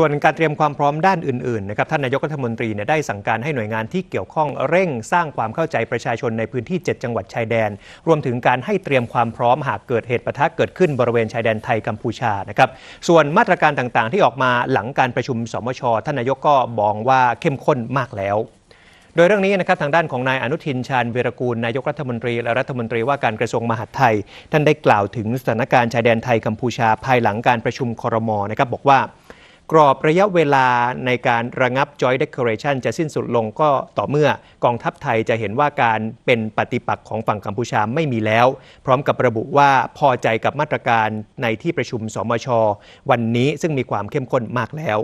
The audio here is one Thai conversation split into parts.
ส่วนการเตรียมความพร้อมด้านอื่นๆนะครับท่านนายกรัฐมนตรีเนี่ยได้สั่งการให้หน่วยงานที่เกี่ยวข้องเร่งสร้างความเข้าใจประชาชนในพื้นที่ 7 จังหวัดชายแดน รวมถึงการให้เตรียมความพร้อมหากเกิดเหตุปะทะเกิดขึ้นบริเวณชายแดนไทยกัมพูชานะครับส่วนมาตรการต่างๆ ที่ออกมาหลังการประชุมสมชท่านนายกก็มองว่าเข้มข้นมากแล้วโดยเรื่องนี้นะครับทางด้านของนายอนุทินชาญวีรกูลนายกรัฐมนตรีและรัฐมนตรีว่าการกระทรวงมหาดไทย ท่านได้กล่าวถึงสถานการณ์ชายแดนไทยกัมพูชาภายหลังการประชุมครมนะครับบอกว่า กรอบระยะเวลาในการระงับ Joint Declaration จะสิ้นสุดลงก็ต่อเมื่อกองทัพไทยจะเห็นว่าการเป็นปฏิปักษ์ของฝั่งกัมพูชาไม่มีแล้ว พร้อมกับระบุว่าพอใจกับมาตรการในที่ประชุมสมช วันนี้ซึ่งมีความเข้มข้นมากแล้ว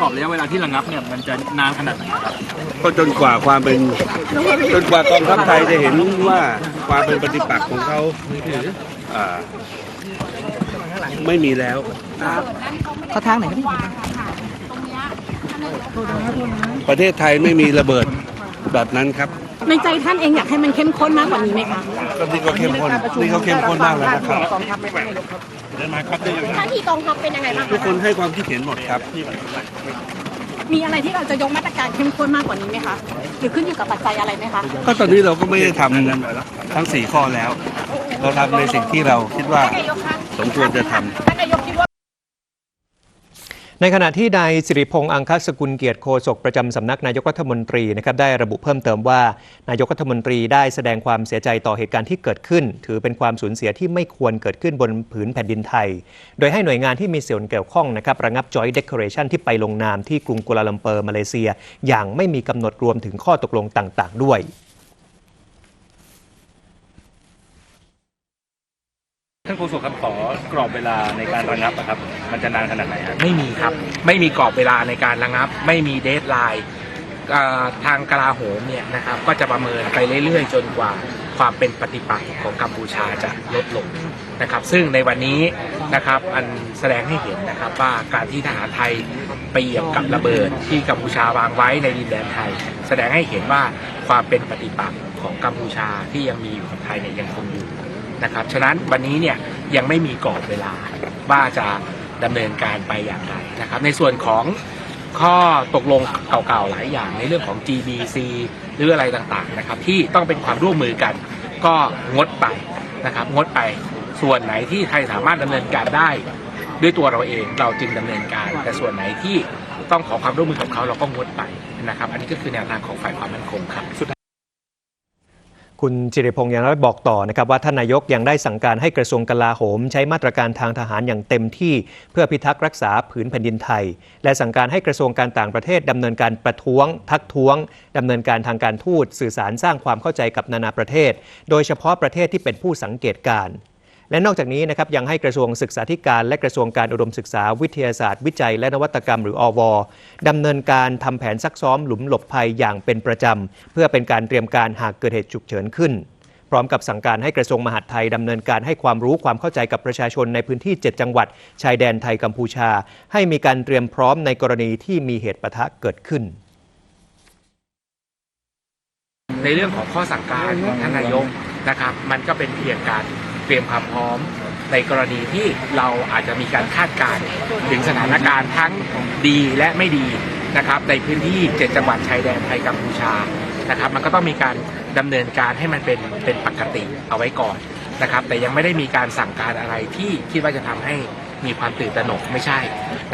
กรอบระยะเวลาที่ระงับเนี่ยมันจะนานขนาดไหนครับก็จนกว่าความเป็นจนกว่ากองทัพไทยจะเห็นว่าความเป็นปฏิปักษ์ของเขา อ่าไม่มีแล้วเขาทางไหนครับพี่ประเทศไทยไม่มีระเบิดแบบนั้นครับ ในใจท่านเองอยากให้มันเข้มข้นมากกว่านี้ไหมคะก็นี่ก็เข้มข้นนี่ก็เข้มข้นมากแล้วนะครับท่าทีกองทัพเป็นยังไงบ้างทุกคนให้ความคิดเห็นหมดครับ มีอะไรที่เราจะยกมาตรการเข้มข้นมากกว่านี้ไหมคะหรือขึ้นอยู่กับปัจจัยอะไรไหมคะก็ตอนนี้เราก็ไม่ได้ทำทั้งสี่ข้อแล้ว เราทำในสิ่งที่เราคิดว่า สมควรจะทำ ท่านนายกคิดว่า ในขณะที่นายสิริพงษ์อังคสกุลเกียรติโฆษกประจำสำนักนายกรัฐมนตรีนะครับได้ระบุเพิ่มเติมว่า นายกรัฐมนตรีได้แสดงความเสียใจต่อเหตุการณ์ที่เกิดขึ้น ถือเป็นความสูญเสียที่ไม่ควรเกิดขึ้นบนผืนแผ่นดินไทย โดยให้หน่วยงานที่มีส่วนเกี่ยวข้องนะครับระงับ Joint Declaration ที่ไปลงนามที่กรุงกัวลาลัมเปอร์มาเลเซีย อย่างไม่มีกำหนดรวมถึงข้อตกลงต่าง ๆ ด้วย ท่านโฆษกครับขอกรอบเวลาในการระงับอะครับ มันจะนานขนาดไหนครับไม่มีครับ ไม่มีกรอบเวลาในการระงับ ไม่มีเดทไลน์อ่าทางกลาโหมเนี่ยนะครับ ก็จะประเมินไปเรื่อยๆ จนกว่าความเป็นปฏิปักษ์ของกัมพูชาจะลดลงนะครับ ซึ่งในวันนี้นะครับอันแสดงให้เห็นนะครับว่าการที่ทหารไทยไปเหยียบกับระเบิดที่กัมพูชาวางไว้ในดินแดนไทย แสดงให้เห็นว่าความเป็นปฏิปักษ์ของกัมพูชาที่ยังมีอยู่กับไทยเนี่ยยังคงอยู่ นะครับฉะนั้นวันนี้เนี่ยยังไม่มีกรอบเวลาว่าจะดำเนินการไปอย่างไรนะครับ ในส่วนของข้อตกลงเก่าๆหลายอย่างในเรื่องของ GBC หรืออะไรต่างๆนะครับ ที่ต้องเป็นความร่วมมือกันก็งดไปนะครับงดไปส่วนไหนที่ไทยสามารถดำเนินการได้ ด้วยตัวเราเองเราจึงดำเนินการ แต่ส่วนไหนที่ต้องขอความร่วมมือของเขาเราก็งดไปนะครับ อันนี้ก็คือแนวทางของฝ่ายความมั่นคงครับ คุณจิริพงษ์ยังได้บอกต่อนะครับว่าท่านนายกยังได้สั่งการให้กระทรวงกลาโหม ใช้มาตรการทางทหารอย่างเต็มที่ เพื่อพิทักษ์รักษาผืนแผ่นดินไทย และสั่งการให้กระทรวงการต่างประเทศดำเนินการประท้วง ทักท้วงดำเนินการทางการทูตสื่อสารสร้างความเข้าใจกับนานาประเทศ โดยเฉพาะประเทศที่เป็นผู้สังเกตการณ์ และนอกจากนี้นะครับยังให้กระทรวงศึกษาธิการ และกระทรวงการอุดมศึกษาวิทยาศาสตร์ วิจัย และนวัตกรรมหรืออวดำเนินการทำแผนซักซ้อมหลุมหลบภัยอย่างเป็นประจำเพื่อเป็นการเตรียมการหากเกิดเหตุฉุกเฉินขึ้น พร้อมกับสั่งการให้กระทรวงมหาดไทยดำเนินการให้ความรู้ความเข้าใจกับประชาชนในพื้นที่ 7 จังหวัด ชายแดนไทยกัมพูชา ให้มีการเตรียมพร้อมในกรณีที่มีเหตุปะทะเกิดขึ้นในเรื่องของข้อสั่งการของท่านนายกนะครับ มันก็เป็นเพียงการ เตรียมความพร้อมในกรณีที่เราอาจจะมีการคาดการณ์ถึงสถานการณ์ทั้งดีและไม่ดีนะครับ ในพื้นที่ 7 จังหวัดชายแดนไทยกัมพูชานะครับ มันก็ต้องมีการดำเนินการให้มันเป็นเป็นปกติเอาไว้ก่อนนะครับ แต่ยังไม่ได้มีการสั่งการอะไรที่คิดว่าจะทำให้มีความตื่นตระหนกไม่ใช่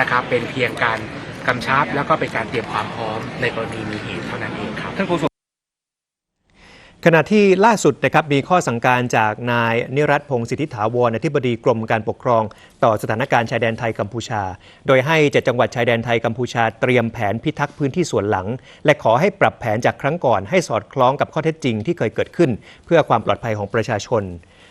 นะครับ เป็นเพียงการกำชับแล้วก็เป็นการเตรียมความพร้อมในกรณีมีเหตุเท่านั้นเองครับท่านโฆษก ขณะที่ล่าสุดนะครับมีข้อสั่งการจากนายนิรัตพงศ์สิทธิถาวรอธิบดีกรมการปกครอง ต่อสถานการณ์ชายแดนไทยกัมพูชา โดยให้เจ็ดจังหวัดชายแดนไทยกัมพูชาเตรียมแผนพิทักษ์พื้นที่ส่วนหลัง และขอให้ปรับแผนจากครั้งก่อนให้สอดคล้องกับข้อเท็จจริงที่เคยเกิดขึ้น เพื่อความปลอดภัยของประชาชน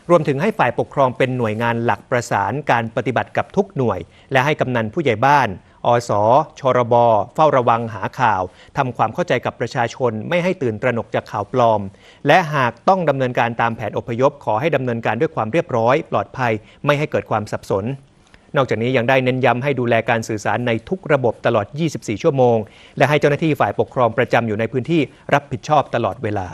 รวมถึงให้ฝ่ายปกครองเป็นหน่วยงานหลักประสานการปฏิบัติกับทุกหน่วย และให้กำนันผู้ใหญ่บ้าน อสชรบ เฝ้าระวังหาข่าวทำความเข้าใจกับประชาชนไม่ให้ตื่นตระหนกจากข่าวปลอม และหากต้องดำเนินการตามแผนอพยพ ขอให้ดำเนินการด้วยความเรียบร้อย ปลอดภัย ไม่ให้เกิดความสับสน นอกจากนี้ยังได้เน้นย้ำให้ดูแลการสื่อสารในทุกระบบตลอด 24 ชั่วโมง และให้เจ้าหน้าที่ฝ่ายปกครองประจำอยู่ในพื้นที่รับผิดชอบตลอดเวลา